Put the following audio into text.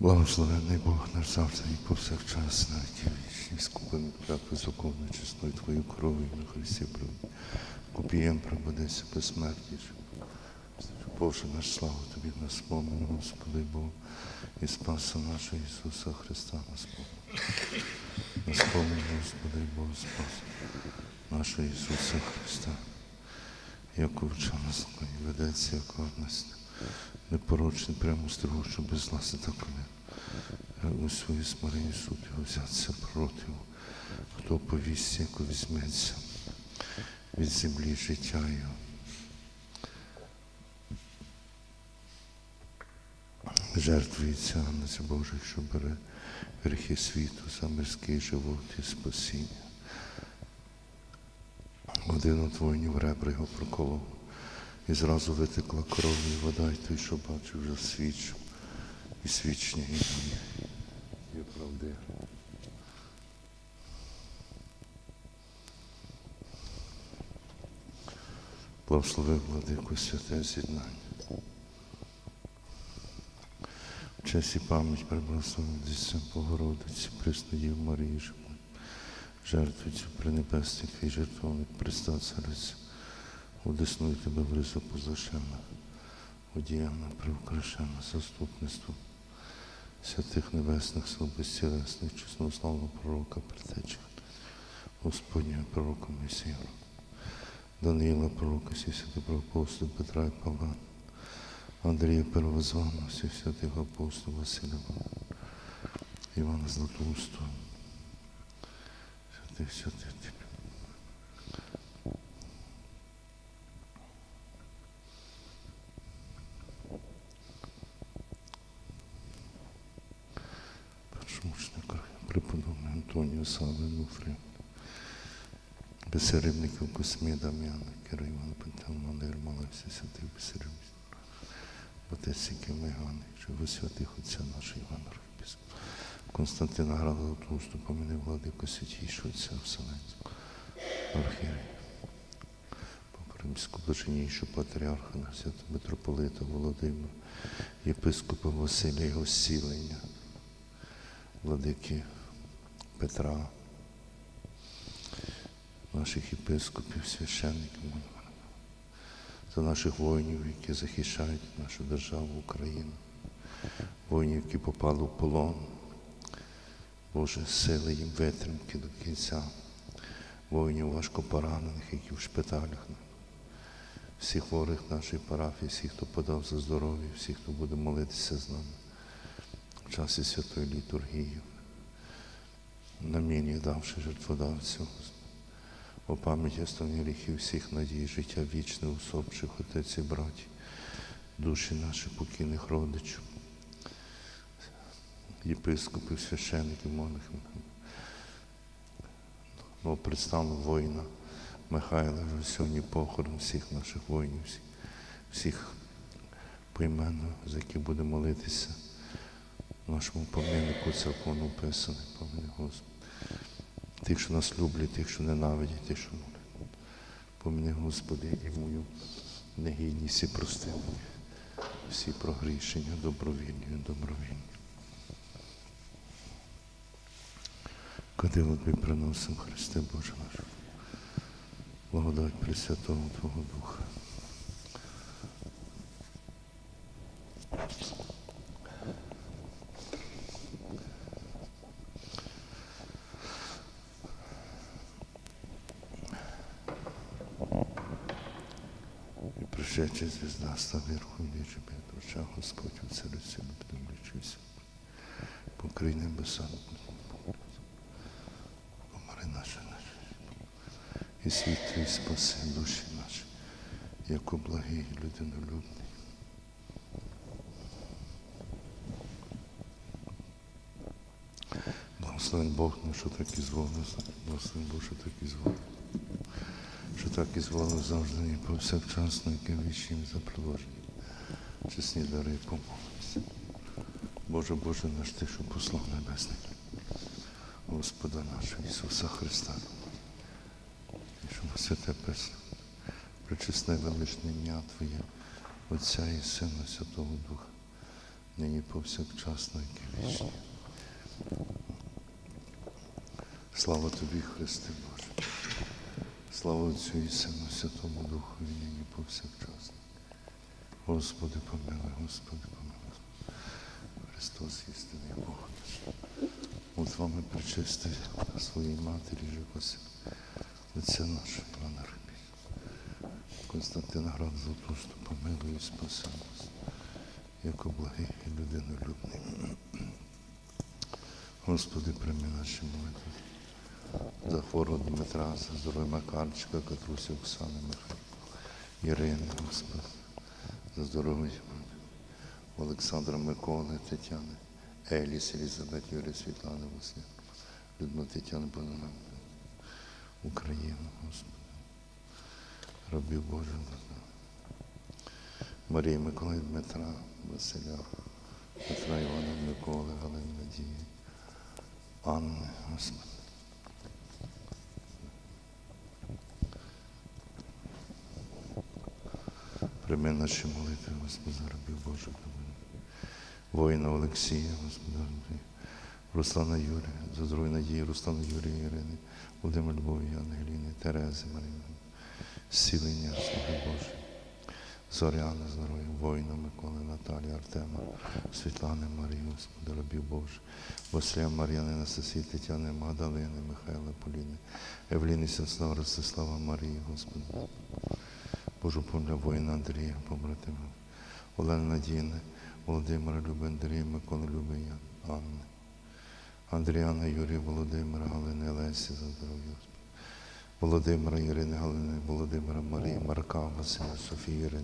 Благословений Бог наш завжди і повсякчас, на ті вічні скупини клятви закону чесною Твою кров'ю на Христі правді. Купієм пробудеться безсмертніше. Боже наш славу Тобі на спомин, Господи Бог, і Спаса нашого Ісуса Христа на спомин. На спомин, Господи Бог, Спаса нашого Ісуса Христа. Як вчена законі ведеться, як непорочний, прямо строго, що без ласи та коли у своїй смиренні суд його взятися проти, хто повісті, яку візьметься від землі життя його. Жертвується Агнець Божий, що бере гріхи світу, за мирський живот і спасіння. Один от воїнів ребра його проколов, і зразу витекла кров і вода, і той, що бачив, вже свідчив, і свідчення і правди. Благослови владику святе з'єднання. В честь і пам'ять преблагословитися Богородиці, Преснодів Марії Живої, жертвуючи при небесних і жертвовник Христа Цариці, удесную тебе в ризу позашена, одіяна, приукрашена, заступництво святих небесних сил безцілесних, чеснославного пророка Притеча, Господнього пророка Месію, Даниїла пророка, всіх святих апостолів Петра і Павла, Андрія Первозваного, всіх святих апостолів Василя Івана Златоустого, святих святих. Преподобний Антонію Сави Нуфрі, Бесеребників Космія Дам'яна, Кира Івана Пентелмана, Ермолався, святих Бесеребників, Отець Мегани, живо святих Отця нашого Івана Рибіс, Константина Града Златоусту, поміни владику святійшого Отця Вселенського, Архієрея, Римську блаженнішого патріарха, святого митрополита Володимира, єпископа Василія його зцілення, владики Петра, наших єпископів, священників, за наших воїнів, які захищають нашу державу Україну, воїнів, які попали в полон. Боже, сили їм витримки до кінця, воїнів важко поранених, які в шпиталях. Всіх хворих нашої парафії, всіх, хто подав за здоров'я, всіх, хто буде молитися з нами в часі святої літургії, наміння давши жертводавцю, о пам'яті останніх гріхів всіх надій, життя вічне, усопших отець і браті, душі наших покійних родичів, єпископів, священиків, монахів, новопредставного воїна Михайла, вже сьогодні похорон всіх наших воїнів, всіх, всіх поіменно, за які буде молитися нашому поміннику церковно описаний, поміни Господи. Тих, що нас люблять, тих, що ненавидять, тих, що молять. Поміни, Господи, і мою негідність і прости мені всі прогрішення, добровільні добровільні. Кадило тобі приносимо, Христе Боже наш, благодать Пресвятого Твого Духа. І пришедши звезда став верхом вічі душа Господь у цариці підомлячися. Покрий небеса, помари наші наші. І світ твій спаси душі наші, як благий людинолюбний. Благословен Бог що так і зволив, благословен Бог, що так і зволив що так і зволив завжди і повсякчасно, яке вічнім за приложення. Чесні дари помолимося. Боже, Боже наш Ти, що послав небесний, Господа нашого Ісуса Христа, і що святе Писано, причесне величне ім'я Твоє, Отця і Сина Святого Духа, нині повсякчас на віки вічні. Слава тобі, Христе Боже. Слава Отцю і Сину, Святому Духу, і нині повсякчас. Господи, помилуй, Господи, помилуй. Христос істинний Бог. От вами причисти своїй матері Жикося, лице наше Івана Рибі. Константина Град Златусту, помилуй і спаси нас, як благий і людинолюбний. Господи, прийми наші молитви. За хворого Дмитра, за здоров'я Макарчика, Катрусі, Оксани, Михайла, Ірини, Господи, за здоров'я Олександра Миколи, Тетяни, Еліс, Елізабет, Юрія, Світлани, Василя, Людмила Тетяни, Бонина, Україну, Господи, рабів Божих. Марії Миколи, Дмитра, Василя, Петра Івана, Миколи, Галини Надії, Анни, Господи. Прийми наші молитви, Господи, рабів Божих. Воїна Олексія, Господи. Руслана Юрія, за здоров'я Надії, Руслана Юрія Ірини, Володимир Львові, Ангеліни, Терези, Марії, зцілення, Слуги Боже. Зоряна, здоров'я, воїна Миколи, Наталії, Артема, Світлани, Марії, Господи, рабів Божих, Василя, Мар'яни, Анастасії, Тетяни, Магдалини, Михайла, Поліни, Евліни, Сяслава, Ростислава, Марії, Господи. Божу помля воїна Андрія, побратима, Олени Надійни, Володимира Люби, Андрія, Миколи Люби, Анни, Андріана, Юрія, Володимира, Галини, Лесі, за здоров'я. Володимира, Ірини, Галини, Володимира, Марії, Марка, Василя, Софії, Ірини.